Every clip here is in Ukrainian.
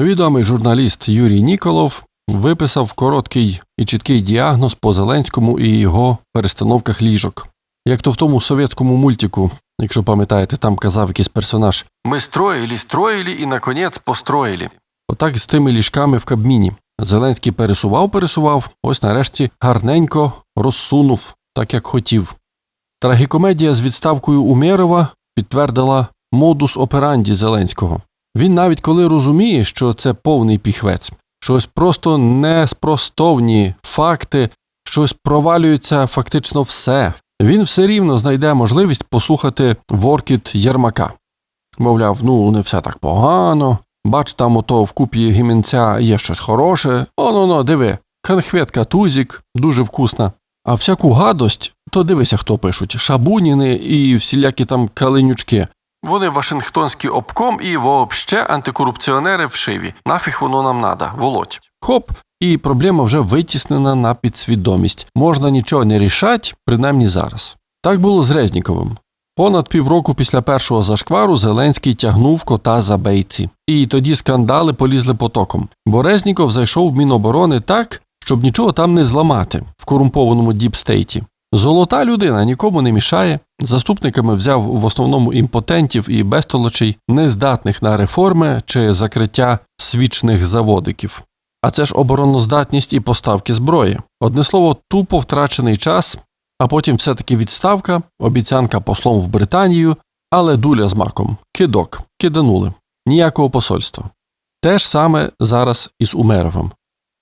Відомий журналіст Юрій Ніколов виписав короткий і чіткий діагноз по Зеленському і його перестановках ліжок. Як то в тому совєтському мультику, якщо пам'ятаєте, там казав якийсь персонаж Ми строїлі, строїлі і, наконець, построїлі. Отак з тими ліжками в Кабміні. Зеленський пересував, пересував, ось нарешті гарненько розсунув, так як хотів. Трагікомедія з відставкою Умєрова підтвердила модус операнді Зеленського. Він навіть коли розуміє, що це повний піхвець, щось просто неспростовні факти, щось провалюється фактично все. Він все рівно знайде можливість послухати воркіт Єрмака. Мовляв, ну не все так погано. Бач, там ото в купі гімінця є щось хороше. Оно, ну, диви, конхветка тузік, дуже вкусна. А всяку гадость, то дивися, хто пишуть: шабуніни і всілякі там калинючки. Вони Вашингтонський обком і вообще антикорупціонери вшиві. Нафіг воно нам надо, волоть. Хоп, і проблема вже витіснена на підсвідомість. Можна нічого не рішать, принаймні зараз. Так було з Резніковим. Понад півроку після першого зашквару Зеленський тягнув кота за бейці. І тоді скандали полізли потоком. Бо Резніков зайшов в Міноборони так, щоб нічого там не зламати в корумпованому діпстейті. Золота людина нікому не мішає. Заступниками взяв в основному імпотентів і безтолочей, нездатних на реформи чи закриття свічних заводиків. А це ж обороноздатність і поставки зброї. Одне слово, тупо втрачений час, а потім все-таки відставка, обіцянка послом в Британію, але дуля з маком, кидок, киданули, ніякого посольства. Те ж саме зараз із Умеровим.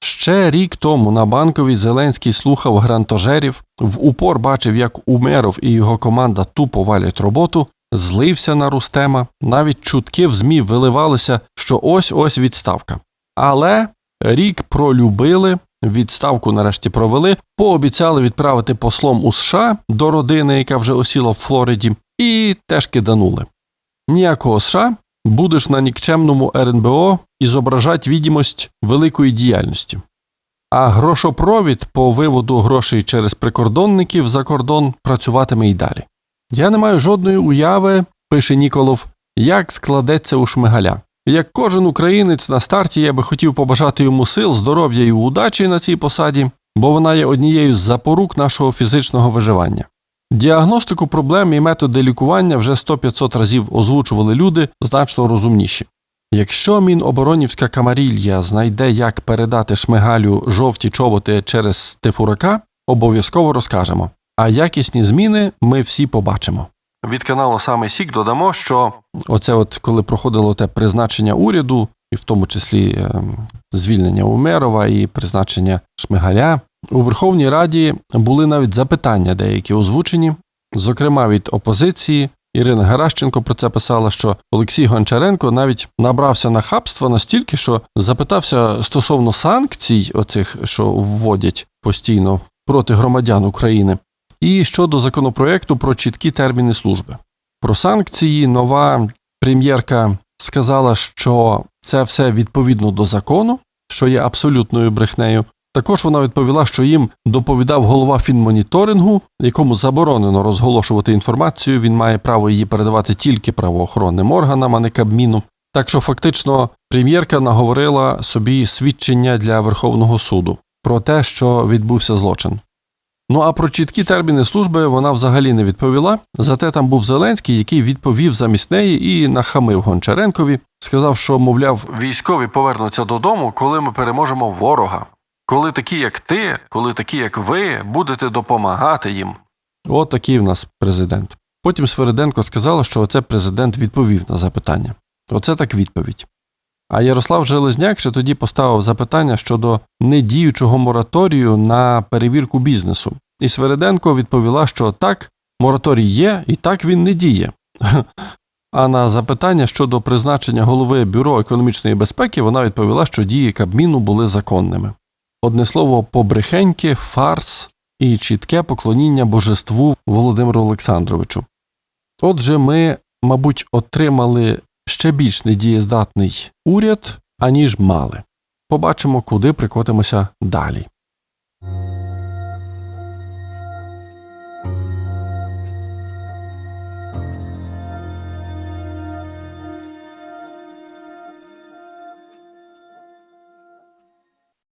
Ще рік тому на банковій Зеленський слухав грантожерів, в упор бачив, як Умеров і його команда тупо валять роботу, злився на Рустема, навіть чутки в ЗМІ виливалися, що ось ось відставка. Але рік пролюбили, відставку нарешті провели, пообіцяли відправити послом у США до родини, яка вже осіла в Флориді, і теж киданули. Ніякого США, будеш на нікчемному РНБО і зображать відімость великої діяльності. А грошопровід по виводу грошей через прикордонників за кордон працюватиме й далі. Я не маю жодної уяви, пише Ніколов, як складеться у Шмигаля. Як кожен українець на старті я би хотів побажати йому сил, здоров'я і удачі на цій посаді, бо вона є однією з запорук нашого фізичного виживання. Діагностику проблем і методи лікування вже 100-500 разів озвучували люди значно розумніші. Якщо Міноборонівська камарілья знайде, як передати шмигалю жовті чоботи через тифурака, обов'язково розкажемо. А якісні зміни ми всі побачимо. Від каналу саме Сік додамо, що оце, от коли проходило те призначення уряду, і в тому числі ем, звільнення Умерова і призначення Шмигаля, у Верховній Раді були навіть запитання деякі озвучені, зокрема від опозиції. Ірина Геращенко про це писала, що Олексій Гончаренко навіть набрався на хабства настільки, що запитався стосовно санкцій, оцих, що вводять постійно проти громадян України, і щодо законопроекту про чіткі терміни служби. Про санкції нова прем'єрка сказала, що це все відповідно до закону, що є абсолютною брехнею. Також вона відповіла, що їм доповідав голова фінмоніторингу, якому заборонено розголошувати інформацію. Він має право її передавати тільки правоохоронним органам, а не Кабміну. Так що фактично прем'єрка наговорила собі свідчення для Верховного суду про те, що відбувся злочин. Ну а про чіткі терміни служби вона взагалі не відповіла. Зате там був Зеленський, який відповів замість неї і нахамив Гончаренкові, сказав, що, мовляв, військові повернуться додому, коли ми переможемо ворога. Коли такі, як ти, коли такі, як ви, будете допомагати їм. От такий в нас президент. Потім Свериденко сказала, що оце президент відповів на запитання. Оце так відповідь. А Ярослав Железняк ще тоді поставив запитання щодо недіючого мораторію на перевірку бізнесу. І Свериденко відповіла, що так, мораторій є, і так він не діє. А на запитання щодо призначення голови Бюро економічної безпеки вона відповіла, що дії Кабміну були законними. Одне слово, побрехеньки, фарс і чітке поклоніння божеству Володимиру Олександровичу. Отже, ми, мабуть, отримали ще більш недієздатний уряд, аніж мали. Побачимо, куди прикотимося далі.